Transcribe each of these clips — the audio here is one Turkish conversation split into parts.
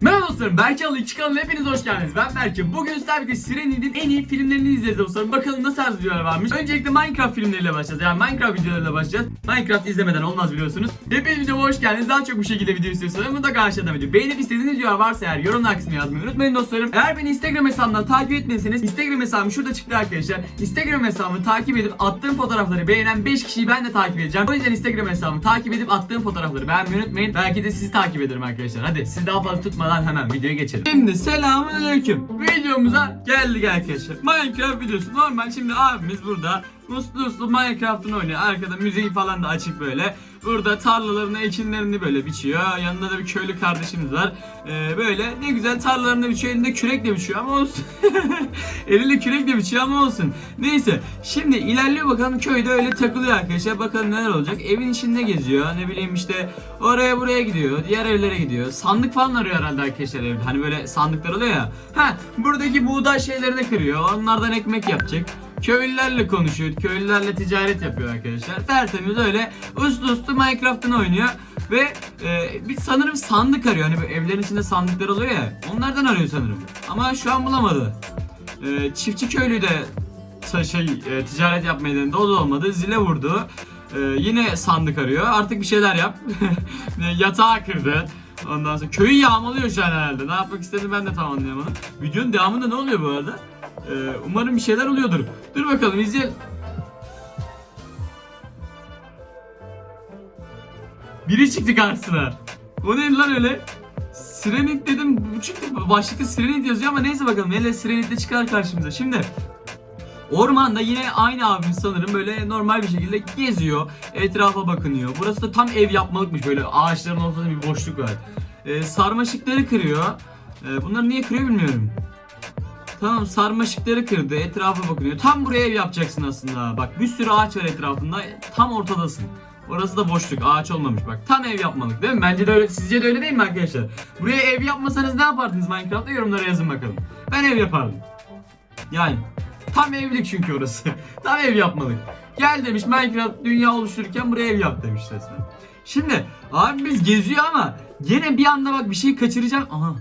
Merhaba dostlarım, Berke Alı 2 kanalına hepiniz hoş geldiniz. Ben Berke. Bugün sizlerle birlikte Sirenid'in en iyi filmlerini izleyeceğiz dostlarım. Bakalım nasıl tarz videolar varmış. Öncelikle Minecraft filmleriyle başlayacağız. Yani Minecraft videolarıyla başlayacağız. Minecraft izlemeden olmaz biliyorsunuz. Hepiniz videoma hoş geldiniz. Daha çok bu şekilde video istiyorsanız mutlaka aşağıdan video. Beğenip istediğiniz videolar varsa eğer yorumlar kısmına yazmayı unutmayın dostlarım. Eğer beni Instagram hesabımdan takip etmediyseniz Instagram hesabım şurada çıktı arkadaşlar. Instagram hesabımı takip edip attığım fotoğrafları beğenen 5 kişiyi ben de takip edeceğim. O yüzden Instagram hesabımı takip edip attığım fotoğrafları beğenmeyi unutmayın. Belki de sizi takip ederim arkadaşlar. Hadi siz daha fazla tutmadan hemen videoya geçelim. Şimdi selamünaleyküm. Videomuza geldik arkadaşlar. Minecraft videosu. Normal şimdi abimiz burada uslu uslu Minecraft'ını oynuyor. Arkada müziği falan da açık böyle. Burada tarlalarını, ekinlerini böyle biçiyor. Yanında da bir köylü kardeşimiz var. Ee, böyle ne güzel tarlalarını biçiyor. Elinde kürekle biçiyor ama olsun. Eliyle kürekle biçiyor ama olsun. Neyse. Şimdi ilerliyor bakalım köyde öyle takılıyor arkadaşlar. Bakalım neler olacak. Evin içinde geziyor. Ne bileyim işte oraya buraya gidiyor. Diğer evlere gidiyor. Sandık falan arıyor herhalde arkadaşlar evde. Hani böyle sandıklar oluyor ya. Ha buradaki buğday şeylerini kırıyor. Onlardan ekmek yapacak. Köylülerle konuşuyor. Köylülerle ticaret yapıyor arkadaşlar. Tertemiz öyle uslu uslu Minecraft'ını oynuyor. Ve e, bir sanırım sandık arıyor. Hani evlerin içinde sandıklar oluyor ya. Onlardan arıyor sanırım. Ama şu an bulamadı. E, çiftçi köylü de şey e, ticaret yapmaya denedi. O da olmadı. Zile vurdu. E, yine sandık arıyor. Artık bir şeyler yap. Yatağı kırdı. Ondan sonra köyü yağmalıyor şu an herhalde. Ne yapmak istediğini ben de tam anlayamadım. Videonun devamında ne oluyor bu arada? Ee, umarım bir şeyler oluyordur. Dur bakalım izleyelim. Biri çıktı karşısına. O ne lan öyle? Sirenit dedim. Bu çıktı. Başlıkta Sirenit yazıyor ama neyse bakalım. Hele Sirenit de çıkar karşımıza. Şimdi Ormanda yine aynı abimiz sanırım böyle normal bir şekilde geziyor. Etrafa bakınıyor. Burası da tam ev yapmalıkmış böyle ağaçların ortasında bir boşluk var. Ee, sarmaşıkları kırıyor. Ee, bunları niye kırıyor bilmiyorum. Tamam sarmaşıkları kırdı. Etrafa bakınıyor. Tam buraya ev yapacaksın aslında. Bak bir sürü ağaç var etrafında. Tam ortadasın. Orası da boşluk. Ağaç olmamış bak. Tam ev yapmalık değil mi? Bence de öyle. Sizce de öyle değil mi arkadaşlar? Buraya ev yapmasanız ne yapardınız Minecraft'ta? Yorumlara yazın bakalım. Ben ev yapardım. Yani tam evlilik çünkü orası. tam ev yapmalık. Gel demiş Minecraft dünya oluştururken buraya ev yap demiş resmen. Şimdi abi biz geziyor ama gene bir anda bak bir şey kaçıracağım. Aha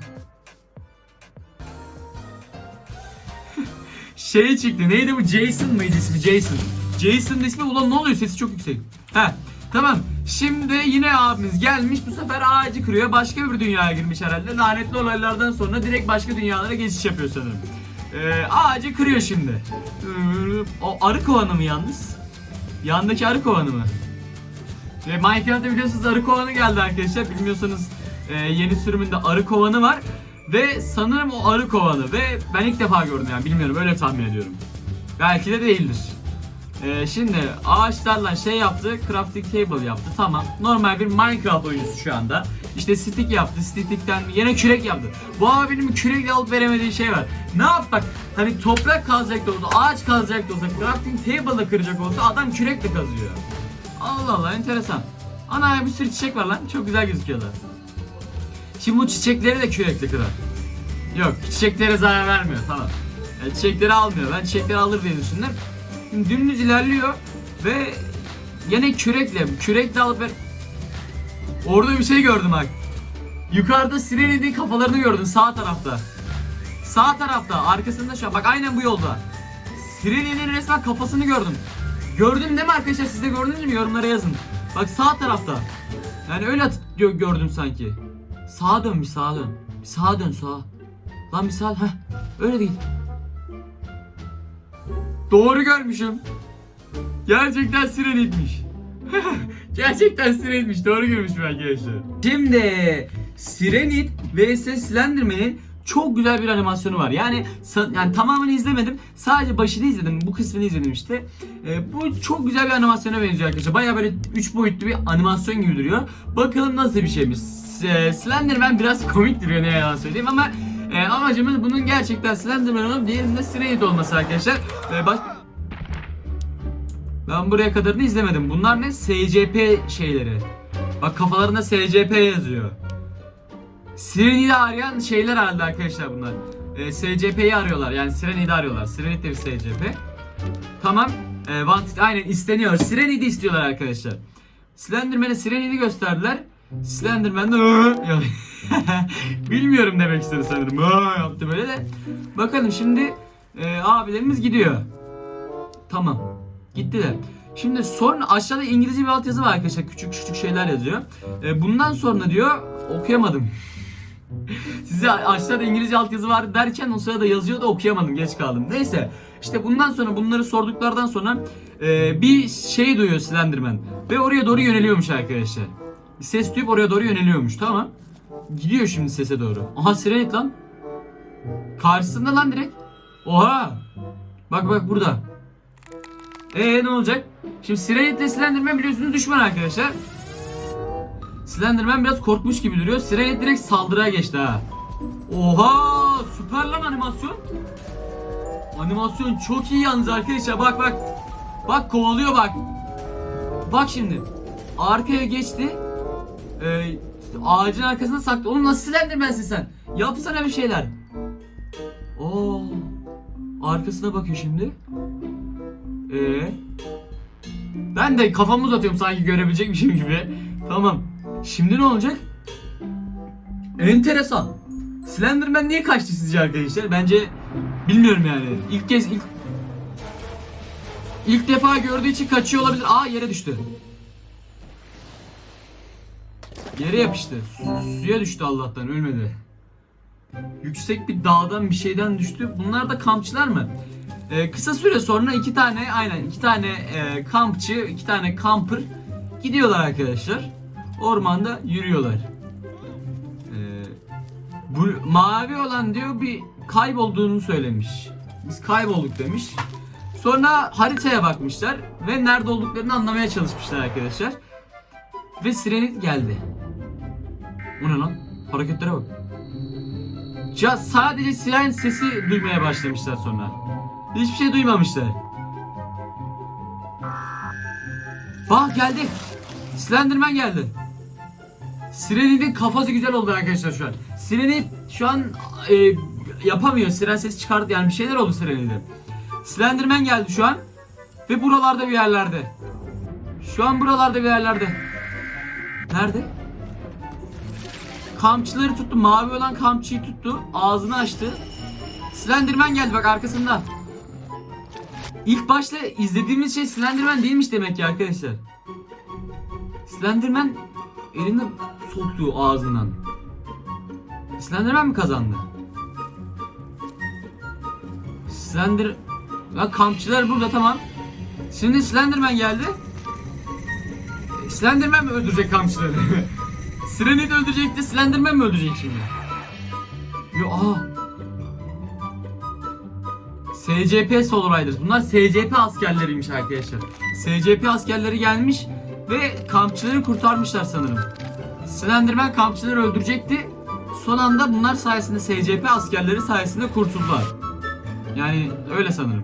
şey çıktı. Neydi bu? Jason mıydı ismi? Jason. Jason'ın ismi ulan ne oluyor? Sesi çok yüksek. He. Tamam. Şimdi yine abimiz gelmiş. Bu sefer ağacı kırıyor. Başka bir dünyaya girmiş herhalde. Lanetli olaylardan sonra direkt başka dünyalara geçiş yapıyor sanırım. Ee, ağacı kırıyor şimdi. Ee, O arı kovanı mı yalnız? Yandaki arı kovanı mı? Ve Minecraft'ta biliyorsunuz arı kovanı geldi arkadaşlar. Bilmiyorsanız e, yeni sürümünde arı kovanı var. Ve sanırım o arı kovanı ve ben ilk defa gördüm yani bilmiyorum öyle tahmin ediyorum. Belki de değildir. Ee, şimdi ağaçlarla şey yaptı, crafting table yaptı. Tamam. Normal bir Minecraft oyuncusu şu anda. İşte stick yaptı, stickten yine kürek yaptı. Bu abinin kürekle alıp veremediği şey var. Ne yap bak? Hani toprak kazacak da olsa, ağaç kazacak da olsa, crafting table'la kıracak olsa adam kürekle kazıyor. Allah Allah enteresan. Ana bir sürü çiçek var lan. Çok güzel gözüküyorlar. Şimdi bu çiçekleri de kürekle kırar. Yok çiçeklere zarar vermiyor tamam. Yani çiçekleri almıyor. Ben çiçekleri alır diye düşündüm. Şimdi dümdüz ilerliyor ve yine kürekle, kürekle alıp ver... Orada bir şey gördüm bak. Yukarıda Sirenid'in kafalarını gördüm sağ tarafta. Sağ tarafta arkasında şu an bak aynen bu yolda. Sirenid'in resmen kafasını gördüm. Gördün değil mi arkadaşlar siz de gördünüz mü yorumlara yazın. Bak sağ tarafta. Yani öyle gördüm sanki. Sağa dön bir sağa dön. Bir sağa dön sağa. Lan bir sağa heh. Öyle değil. Doğru görmüşüm. Gerçekten sirenitmiş. Gerçekten sirenitmiş. Doğru görmüşüm arkadaşlar. Şimdi Sirenit vs Slenderman'in çok güzel bir animasyonu var. Yani yani tamamını izlemedim. Sadece başını izledim. Bu kısmını izledim işte. Ee, bu çok güzel bir animasyona benziyor arkadaşlar. Baya böyle 3 boyutlu bir animasyon gibi duruyor. Bakalım nasıl bir şeymiş. S- Slenderman biraz komik duruyor ne yalan söyleyeyim ama e, amacımız bunun gerçekten Slenderman olup diğerinde Sirenit olması arkadaşlar. Ee, baş... Ben buraya kadarını izlemedim. Bunlar ne? SCP şeyleri. Bak kafalarında SCP yazıyor. Sirenit'i arayan şeyler herhalde arkadaşlar bunlar. Ee, SCP'yi arıyorlar. Yani Sirenit'i arıyorlar. Sirenit de bir SCP. Tamam. Ee, wanted, aynen isteniyor. Sirenit'i istiyorlar arkadaşlar. Slenderman'e Sirenit'i gösterdiler. Slenderman de Bilmiyorum demek istedi sanırım. Yaptı böyle de. Bakalım şimdi e, abilerimiz gidiyor. Tamam. Gittiler. Şimdi sonra aşağıda İngilizce bir altyazı var arkadaşlar. Küçük küçük şeyler yazıyor. E, bundan sonra diyor okuyamadım. Size aşağıda İngilizce altyazı var derken o sırada yazıyor da okuyamadım geç kaldım. Neyse işte bundan sonra bunları sorduklardan sonra e, bir şey duyuyor Slenderman ve oraya doğru yöneliyormuş arkadaşlar. Ses duyup oraya doğru yöneliyormuş tamam. Gidiyor şimdi sese doğru. Aha Sirenet lan. Karşısında lan direkt. Oha. Bak bak burada. Ee ne olacak? Şimdi Sirenet ile Slenderman biliyorsunuz düşman arkadaşlar. Slenderman biraz korkmuş gibi duruyor. Sirenet direkt saldırıya geçti ha. Oha! Süper lan animasyon. Animasyon çok iyi yalnız arkadaşlar. Bak bak. Bak kovalıyor bak. Bak şimdi. Arkaya geçti. Ee, ağacın arkasına saklı. Oğlum nasıl Slenderman'sin sen? Yapsana bir şeyler. Oo. Arkasına bakıyor şimdi. Ee. Ben de kafamı uzatıyorum sanki görebilecekmişim gibi. Tamam. Şimdi ne olacak? Enteresan. Slenderman niye kaçtı sizce arkadaşlar? Bence bilmiyorum yani. İlk kez ilk ilk defa gördüğü için kaçıyor olabilir. Aa yere düştü. Yere yapıştı. Su- Suya düştü Allah'tan ölmedi. Yüksek bir dağdan bir şeyden düştü. Bunlar da kampçılar mı? Ee, kısa süre sonra iki tane aynen iki tane e, kampçı, iki tane kamper gidiyorlar arkadaşlar. Ormanda yürüyorlar. Ee, bu mavi olan diyor bir kaybolduğunu söylemiş. Biz kaybolduk demiş. Sonra haritaya bakmışlar ve nerede olduklarını anlamaya çalışmışlar arkadaşlar. Ve Sirenit geldi. O ne lan? Hareketlere bak. Ya sadece siren sesi duymaya başlamışlar sonra. Hiçbir şey duymamışlar. Bak geldi. Slenderman geldi. Sirenit'in kafası güzel oldu arkadaşlar şu an. Sirenit şu an e, yapamıyor. Siren sesi çıkardı yani bir şeyler oldu Sirenit'e. Slenderman geldi şu an. Ve buralarda bir yerlerde. Şu an buralarda bir yerlerde. Nerede? Kampçıları tuttu. Mavi olan kampçıyı tuttu. Ağzını açtı. Slenderman geldi bak arkasında. İlk başta izlediğimiz şey Slenderman değilmiş demek ki arkadaşlar. Slenderman elinde soktu ağzından. Slenderman mi kazandı? Slender... Ya kampçılar burada tamam. Şimdi Slenderman geldi. Slenderman mi öldürecek kampçıları? Sirenit öldürecekti, Slenderman mi öldürecek şimdi? Yo aha. SCP Soul Riders. Bunlar SCP askerleriymiş arkadaşlar. SCP askerleri gelmiş ve kampçıları kurtarmışlar sanırım. Slenderman kampçıları öldürecekti. Son anda bunlar sayesinde SCP askerleri sayesinde kurtuldular. Yani öyle sanırım.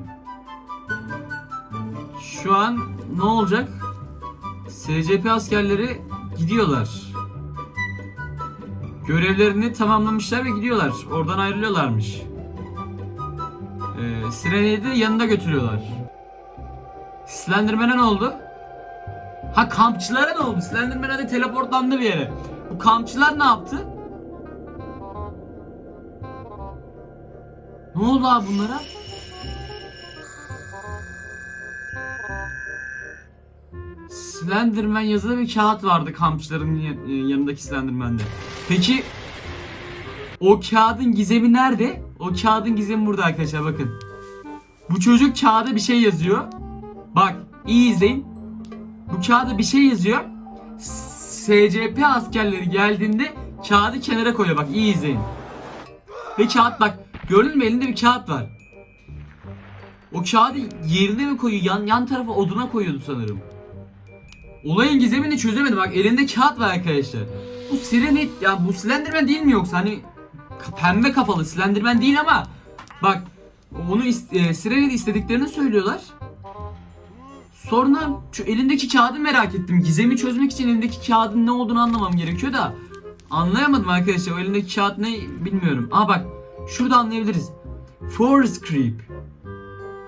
Şu an ne olacak? SCP askerleri gidiyorlar. Görevlerini tamamlamışlar ve gidiyorlar. Oradan ayrılıyorlarmış. Ee, Sirene'yi de yanında götürüyorlar. Slenderman'a ne oldu? Ha kampçılara ne oldu? Slenderman hadi teleportlandı bir yere. Bu kampçılar ne yaptı? Ne oldu abi bunlara? Slenderman yazılı bir kağıt vardı kampçıların e, yanındaki Slenderman'de. Peki o kağıdın gizemi nerede? O kağıdın gizemi burada arkadaşlar bakın. Bu çocuk kağıda bir şey yazıyor. Bak iyi izleyin. Bu kağıda bir şey yazıyor. SCP askerleri geldiğinde kağıdı kenara koyuyor. Bak iyi izleyin. Ve kağıt bak gördün mü elinde bir kağıt var. O kağıdı yerine mi koyuyor? Yan, yan tarafa oduna koyuyordu sanırım. Olayın gizemini çözemedim. Bak elinde kağıt var arkadaşlar. Bu Sirenet ya bu Slenderman değil mi yoksa hani pembe kafalı Slenderman değil ama bak onu is- e, Sirenet istediklerini söylüyorlar. Sonra şu elindeki kağıdı merak ettim. Gizemi çözmek için elindeki kağıdın ne olduğunu anlamam gerekiyor da anlayamadım arkadaşlar. O elindeki kağıt ne bilmiyorum. Aa bak şurada anlayabiliriz. Forest Creep.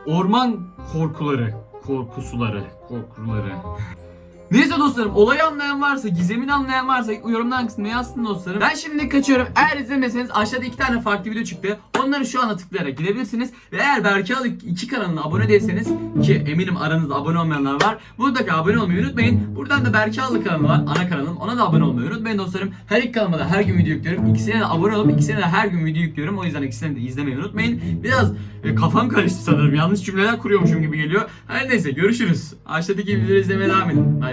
Orman korkuları, korkusuları, korkuları. Neyse dostlarım olayı anlayan varsa, gizemini anlayan varsa yorumdan kısmına yazsın dostlarım. Ben şimdi kaçıyorum. Eğer izlemeseniz aşağıda iki tane farklı video çıktı. Onları şu anda tıklayarak gidebilirsiniz. Ve eğer Berke Alık iki kanalına abone değilseniz ki eminim aranızda abone olmayanlar var. Mutlaka abone olmayı unutmayın. Buradan da Berke Alık kanalı var. Ana kanalım. Ona da abone olmayı unutmayın dostlarım. Her iki kanalıma da her gün video yüklüyorum. İkisine de abone olup ikisine de her gün video yüklüyorum. O yüzden ikisini de izlemeyi unutmayın. Biraz e, kafam karıştı sanırım. Yanlış cümleler kuruyormuşum gibi geliyor. Her neyse görüşürüz. Aşağıdaki videoları izlemeye devam edin. Bay.